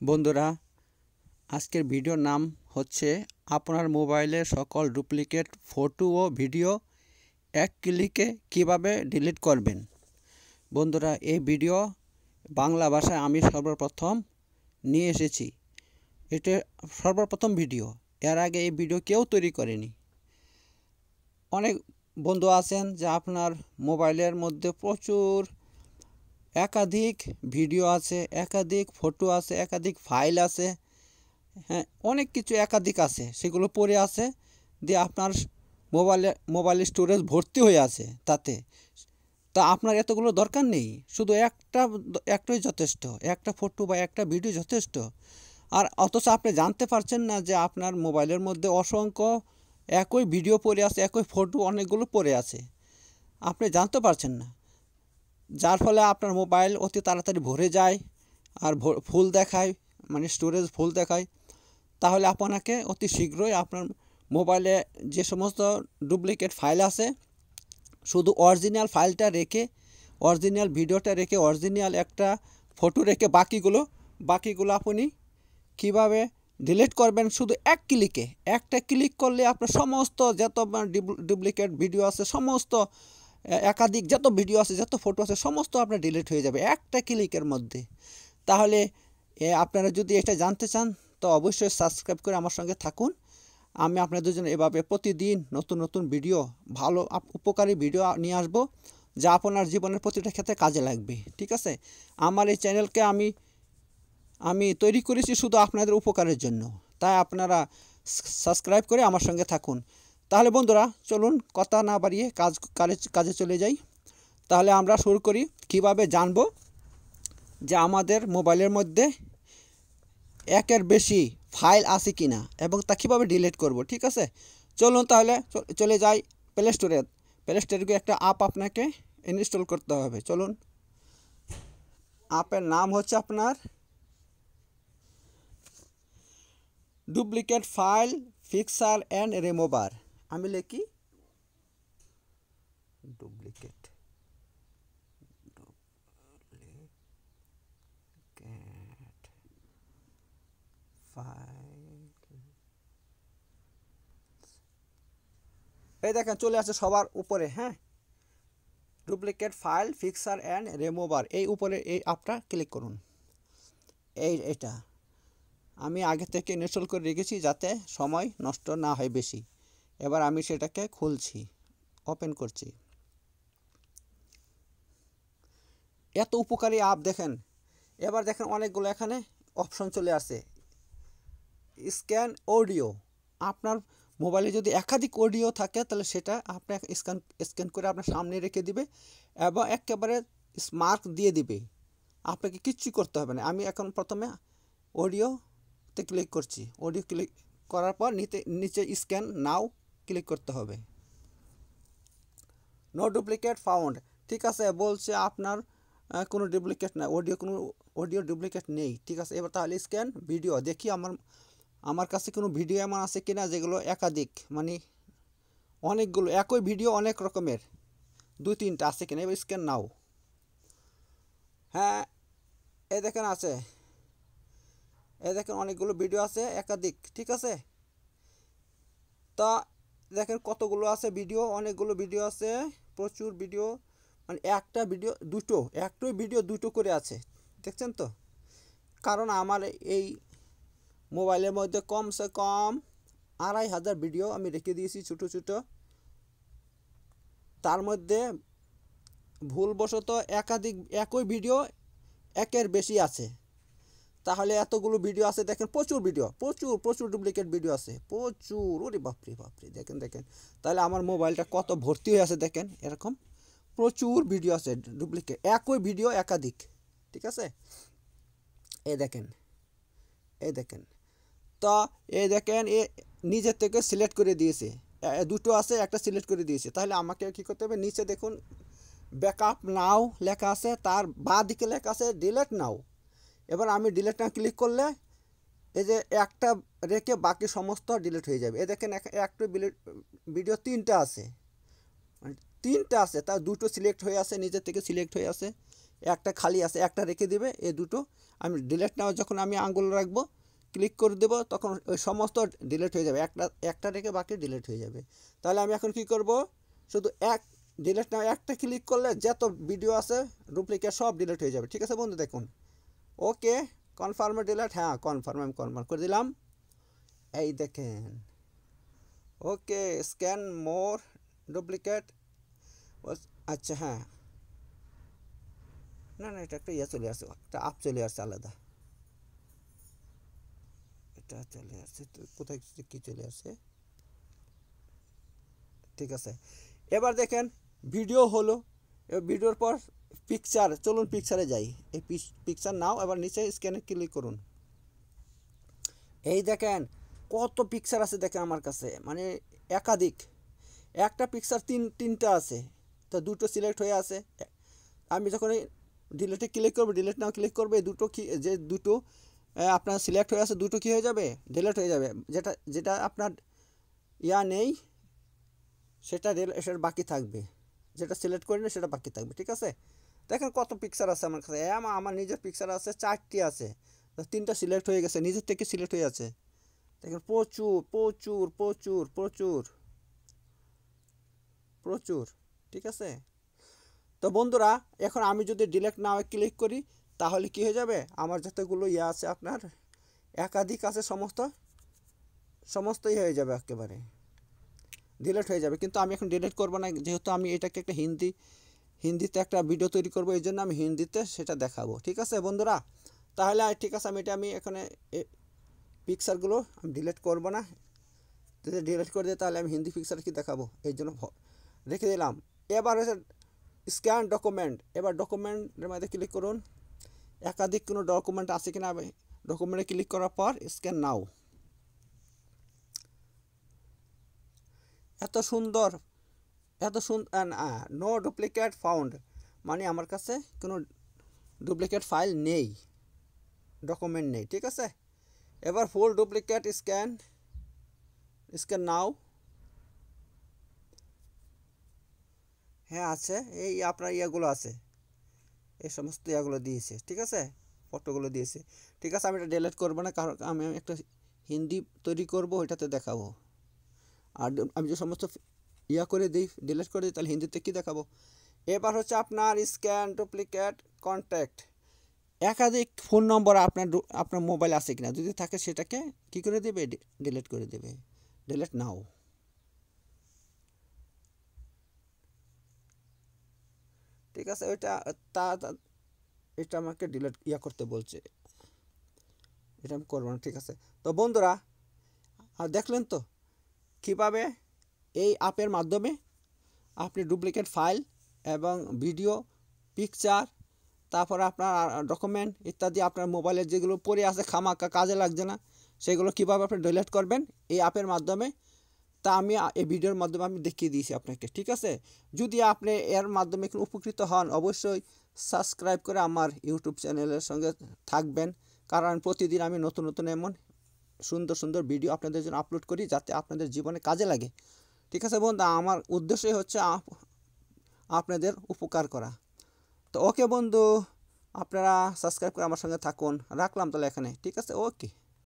বন্ধুরা, আজকের ভিডিওর নাম হচ্ছে আপনার মোবাইলে সকল ডুপ্লিকেট ফটো ও ভিডিও এক ক্লিকে কীভাবে ডিলিট করবেন। বন্ধুরা, এই ভিডিও বাংলা ভাষায় আমি সর্বপ্রথম নিয়ে এসেছি। এটা সর্বপ্রথম ভিডিও। এর আগে এই ভিডিও কেউ তৈরি করেনি। অনেক বন্ধু আছেন যে আপনার মোবাইলের মধ্যে প্রচুর একাধিক ভিডিও আছে, একাধিক ফটো আছে, একাধিক ফাইল আছে হ্যাঁ অনেক কিছু একাধিক আছে, সেগুলো পড়ে আছে, দিয়ে আপনার মোবাইলে, মোবাইল স্টোরেজ ভর্তি হয়ে আছে তাতে। তা আপনার এতগুলো দরকার নেই, শুধু একটা, একটাই যথেষ্ট, একটা ফটো বা একটা ভিডিও যথেষ্ট। আর অথচ আপনি জানতে পারছেন না যে আপনার মোবাইলের মধ্যে অসংখ্য একই ভিডিও পড়ে আছে, একই ফটো অনেকগুলো পড়ে আছে। আপনি জানতে পারছেন না। যার ফলে আপনার মোবাইল অতি তাড়াতাড়ি ভরে যায় আর ফুল দেখায় মানে স্টোরেজ ফুল দেখায়। তাহলে আপনাকে অতি শীঘ্রই আপনার মোবাইলে যে সমস্ত ডুপ্লিকেট ফাইল আছে, শুধু অরিজিনাল ফাইলটা রেখে অরিজিনাল ভিডিওটা রেখে অরিজিনাল একটা ফটো রেখে বাকিগুলো বাকিগুলো আপনি কীভাবে ডিলিট করবেন শুধু এক ক্লিকে একটা ক্লিক করলে আপনার সমস্ত যত ডুপ্লিকেট ভিডিও আছে, সমস্ত একাধিক যত ভিডিও আছে, যত ফটো আছে, সমস্ত আপনার ডিলিট হয়ে যাবে একটা ক্লিকের মধ্যে। তাহলে আপনারা যদি এটা জানতে চান, তো অবশ্যই সাবস্ক্রাইব করে আমার সঙ্গে থাকুন। আমি আপনাদের জন্য এভাবে প্রতিদিন নতুন নতুন ভিডিও ভালো উপকারী ভিডিও নিয়ে আসব, যা আপনার জীবনের প্রতিটা ক্ষেত্রে কাজে লাগবে। ঠিক আছে? আমার এই চ্যানেলকে আমি আমি তৈরি করেছি শুধু আপনাদের উপকারের জন্য। তাই আপনারা সাবস্ক্রাইব করে আমার সঙ্গে থাকুন। তাহলে বন্ধুরা, চলুন কথা না বাড়িয়ে কাজ কাজে চলে যাই। তাহলে আমরা শুরু করি কীভাবে জানব যে আমাদের মোবাইলের মধ্যে একের বেশি ফাইল আছে কি না এবং তা কীভাবে ডিলিট করব, ঠিক আছে? চলুন তাহলে চলে যাই প্লে স্টোরে প্লে স্টোরে একটা অ্যাপ আপনাকে ইনস্টল করতে হবে, চলুন। অ্যাপের নাম হচ্ছে আপনার duplicate file fixer and remover আমি লিখি। ডুপ্লিকেট। ফাইল এই দেখেন, চলে আসছে সবার উপরে হ্যাঁ? Duplicate file, fixer and remover. এই উপরে এই আপটা ক্লিক করুন। এই এটা। আমি আগে থেকে ইনস্টল করে রেখেছি যাতে সময় নষ্ট না হয় বেশি। এবার আমি সেটাকে খুলছি ওপেন করছি। এত উপকারী অ্যাপ দেখেন। এবার দেখেন অনেকগুলো এখানে অপশন চলে আসে। স্ক্যান অডিও আপনার মোবাইলে যদি একাধিক অডিও থাকে, তাহলে সেটা আপনি স্ক্যান স্ক্যান করে আপনার সামনে রেখে দিবে এবং একেবারে স্মার্ক দিয়ে দিবে। আপনাকে কিচ্ছু করতে হবে না। আমি এখন প্রথমে অডিওতে ক্লিক করছি। অডিও ক্লিক করার পর নিতে, নিচে স্ক্যান নাও ক্লিক করতে হবে। নো ডুপ্লিকেট ফাউন্ড ঠিক আছে, বলছে আপনার কোনো ডুপ্লিকেট না অডিও কোনো অডিও ডুপ্লিকেট নেই। ঠিক আছে, এবার তাহলে স্ক্যান ভিডিও দেখি আমার আমার কাছে কোনো ভিডিও এমন আছে কিনা যেগুলো একাধিক মানে অনেকগুলো, একই ভিডিও অনেক রকমের, দুই তিনটা আছে কিনা, এবার স্ক্যান নাও। হ্যাঁ এ দেখেন আছে এ দেখেন অনেকগুলো ভিডিও আছে একাধিক, ঠিক আছে? তা দেখেন কতগুলো আছে ভিডিও অনেকগুলো ভিডিও আছে, প্রচুর ভিডিও মানে একটা ভিডিও দুটো, একটাই ভিডিও দুটো করে আছে, দেখছেন তো? কারণ আমার এই মোবাইলের মধ্যে কমসে কম আড়াই হাজার ভিডিও আমি রেখে দিয়েছি ছোটো ছোটো। তার মধ্যে ভুলবশত একাধিক, একই ভিডিও একের বেশি আছে। তাহলে এতগুলো ভিডিও আছে, দেখেন প্রচুর ভিডিও প্রচুর প্রচুর ডুপ্লিকেট ভিডিও আছে, প্রচুর, ওরে বাপরে বাপরে, দেখেন দেখেন। তাহলে আমার মোবাইলটা কত ভর্তি হয়ে আছে, দেখেন, এরকম প্রচুর ভিডিও আছে ডুপ্লিকেট একই ভিডিও একাধিক, ঠিক আছে? এ দেখেন এই দেখেন, তো এই দেখেন, এ নিজের থেকে সিলেক্ট করে দিয়েছে দুটো আছে, একটা সিলেক্ট করে দিয়েছে, তাহলে আমাকে কী করতে হবে, নিচে দেখুন ব্যাকআপ নাও লেখা আছে, তার বা দিকে লেখা আছে ডিলেট নাও এবার আমি ডিলেট না ক্লিক করলে এই যে একটা রেখে বাকি সমস্ত ডিলিট হয়ে যাবে। এ দেখেন একটা ভিডিও তিনটা আছে। মানে তিনটা আছে তার দুটো সিলেক্ট হয়ে আছে, নিজের থেকে সিলেক্ট হয়ে আছে। একটা খালি আছে, একটা রেখে দিবে এ দুটো। আমি ডিলেট নেওয়া যখন আমি আঙ্গুল রাখব ক্লিক করে দেবো, তখন ওই সমস্ত ডিলেট হয়ে যাবে। একটা একটা রেখে বাকি ডিলেট হয়ে যাবে। তাহলে আমি এখন কি করব? শুধু এক ডিলেট নেওয়া একটা ক্লিক করলে যত ভিডিও আছে ডুপ্লিকেট সব ডিলেট হয়ে যাবে। ঠিক আছে বন্ধু, দেখুন। ওকে কনফার্মে ডিলেট হ্যাঁ কনফার্ম আমি কনফার্ম করে দিলাম। এই দেখেন। ওকে স্ক্যান মোর ডুপ্লিকেট আচ্ছা হ্যাঁ। না না, এটা একটা ইয়ে চলে আসছে একটা আপ চলে আসছে আলাদা। এটা চলে আসছে কোথায় কী চলে আসছে ঠিক আছে। এবার দেখেন ভিডিও হলো। এবার ভিডিওর পর পিকচার চলুন পিকচারে যাই। এই পিকচার নাও, এবার নিচে স্ক্যানে ক্লিক করুন। এই দেখেন, কত পিকচার আছে দেখেন আমার কাছে। মানে একাধিক। একটা পিকচার তিন, তিনটা আছে। তো দুটো সিলেক্ট হয়ে আছে। আমি যখন ডিলেটে ক্লিক করব ডিলেট নাও ক্লিক করবে, দুটো কি, যে দুটো আপনার সিলেক্ট হয়ে আছে, দুটো কী হয়ে যাবে? ডিলেট হয়ে যাবে। যেটা যেটা আপনার ইয়া নেই, সেটা সেটা বাকি থাকবে। যেটা সিলেক্ট করিনি, সেটা বাকি থাকবে। ঠিক আছে? দেখেন কত পিকচার আছে আমার কাছে। আমার নিজের পিকচার আছে, চারটি আছে। তিনটা সিলেক্ট হয়ে গেছে, নিজের থেকে সিলেক্ট হয়ে আছে। দেখেন প্রচুর প্রচুর প্রচুর প্রচুর প্রচুর, ঠিক আছে? তো বন্ধুরা, এখন আমি যদি ডিলেক্ট নাও ক্লিক করি, তাহলে কি হয়ে যাবে? আমার যতগুলো ইয়ে আছে আপনার, একাধিক আছে সমস্ত, সমস্তই হয়ে যাবে একেবারে। ডিলেট হয়ে যাবে। কিন্তু আমি এখন ডিলেট করব না, যেহেতু আমি এটাকে একটা হিন্দি হিন্দিতে একটা ভিডিও তৈরি করব, এই জন্য আমি হিন্দিতে সেটা দেখাবো, ঠিক আছে বন্ধুরা? তাহলে ঠিক আছে, আমি এটা আমি এখানে পিকচারগুলো আমি ডিলেট করব না। যদি ডিলেট করে দিই তাহলে আমি হিন্দি পিকচার কি দেখাবো? এই জন্য রেখে দিলাম। এবার হচ্ছে স্ক্যান ডকুমেন্ট এবার ডকুমেন্টের মধ্যে ক্লিক করুন। একাধিক কোনো ডকুমেন্ট আছে কিনা ডকুমেন্টে ক্লিক করার পর স্ক্যান নাও এত সুন্দর এত সুন্দর নো ডুপ্লিকেট ফাউন্ড মানে আমার কাছে কোনো ডুপ্লিকেট ফাইল নেই ডকুমেন্ট নেই, ঠিক আছে? এবার full duplicate scan scan now হ্যাঁ আছে, এই আপনার ইয়েগুলো আছে, এই সমস্ত ইয়াগুলো দিয়েছে, ঠিক আছে? ফটোগুলো দিয়েছে, ঠিক আছে, আমি এটা ডিলিট করব না, কারণ আমি একটা হিন্দি তৈরি করব, ওইটাতে দেখাবো, আর আমি যে সমস্ত ইয়া করে দিই ডিলিট করে দিই, তাহলে হিন্দিতে কী দেখাবো? এবার হচ্ছে আপনার স্ক্যান ডুপ্লিকেট কন্ট্যাক্ট একাধিক ফোন নম্বর আপনার আপনার মোবাইল আছে কিনা? যদি থাকে সেটাকে কি করে দেবে? ডিলিট করে দেবে। ডিলিট নাও ঠিক আছে, ওইটা, তা এটা আমাকে ডিলিট ইয়া করতে বলছে। এটা আমি করব না, ঠিক আছে। তো বন্ধুরা দেখলেন তো? কীভাবে এই অ্যাপের মাধ্যমে আপনি ডুপ্লিকেট ফাইল এবং ভিডিও, পিকচার, তারপরে আপনার ডকুমেন্ট ইত্যাদি আপনার মোবাইলের যেগুলো পড়ে আছে খামাকা কাজে লাগছে না, সেগুলো কীভাবে আপনি ডিলিট করবেন, এই অ্যাপের মাধ্যমে, তা আমি এই ভিডিওর মাধ্যমে আমি দেখিয়ে দিয়েছি আপনাকে, ঠিক আছে? যদি আপনি এর মাধ্যমে একটু উপকৃত হন, অবশ্যই সাবস্ক্রাইব করে আমার ইউটিউব চ্যানেলের সঙ্গে থাকবেন, কারণ প্রতিদিন আমি নতুন নতুন এমন সুন্দর সুন্দর ভিডিও আপনাদের জন্য আপলোড করি, যাতে আপনাদের জীবনে কাজে লাগে। ঠিক আছে বন্ধু, আমার উদ্দেশ্যই হচ্ছে আপনাদের উপকার করা। তো ওকে বন্ধু, আপনারা সাবস্ক্রাইব করে আমার সঙ্গে থাকুন। রাখলাম তাহলে এখানে, ঠিক আছে? ওকে।